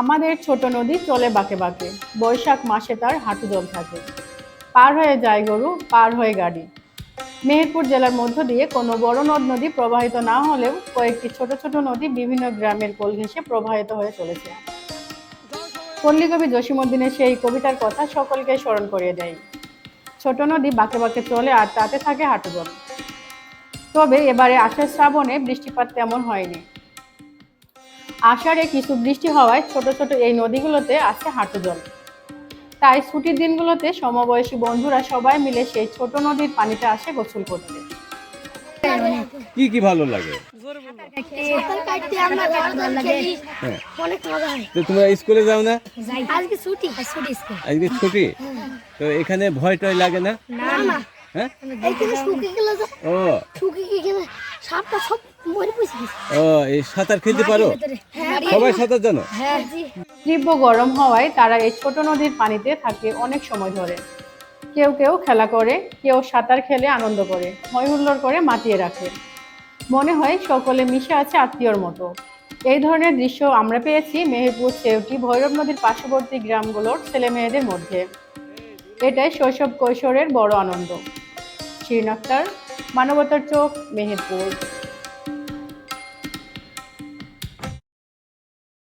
আমাদের ছোট নদী চলে বাঁকে বাঁকে। বৈশাখ মাসে তার হাঁটু জল থাকে। পার হয়ে যায় গরু, পার হয়ে গাড়ি। মেহেরপুর জেলার মধ্য দিয়ে কোনো বড় নদ নদী প্রবাহিত না হলেও কয়েকটি ছোট ছোট নদী বিভিন্ন গ্রামের কোল ঘেঁষে প্রবাহিত হয়ে চলেছে। পল্লীকবি জসীমউদ্দিনের সেই কবিতার কথা সকলকে স্মরণ করিয়ে দেয়। ছোট নদী বাঁকে বাঁকে চলে আর তাতে থাকে হাঁটু জল তবে এবারে আষাঢ় শ্রাবণে বৃষ্টিপাত তেমন হয়নি। আষাঢ়ে কিছু বৃষ্টি হওয়ায় ছোট ছোট এই নদীগুলোতে আছে হাঁটু জল। তাই ছুটির দিনগুলোতে সমবয়সী বন্ধুরা সবাই মিলে সেই ছোট নদীর পানিতে আসে গোসল করতে। কি কি ভালো লাগে? হ্যাঁ। তো তোমরা স্কুলে যাও না? আজকে ছুটি। ছুটি আজকে ছুটি? তো এখানে ভয় টয় লাগে না? না হ্যাঁ? শুকিয়ে গেলে ও। শুকিয়ে গেলে সাপটা সব ও এই সাঁতার খেলতে পারো? হ্যাঁ সবাই সাঁতার জানো? হ্যাঁ তীব্র গরম হওয়ায় তারা এই ছোট নদীর পানিতে থাকে অনেক সময় ধরে। কেউ কেউ খেলা করে কেউ সাঁতার খেলে আনন্দ করে করে মাতিয়ে রাখে। মনে হয় সকলে মিশে আছে আত্মীয়র মতো। এই ধরনের দৃশ্য আমরা পেয়েছি মেহেরপুর সেউটি ভৈরব নদীর পার্শ্ববর্তী গ্রামগুলোর ছেলে মেয়েদের মধ্যে। এটাই শৈশব কৈশোরের বড় আনন্দ। শ্রীনক্তার মানবতার চোখ মেহেরপুর।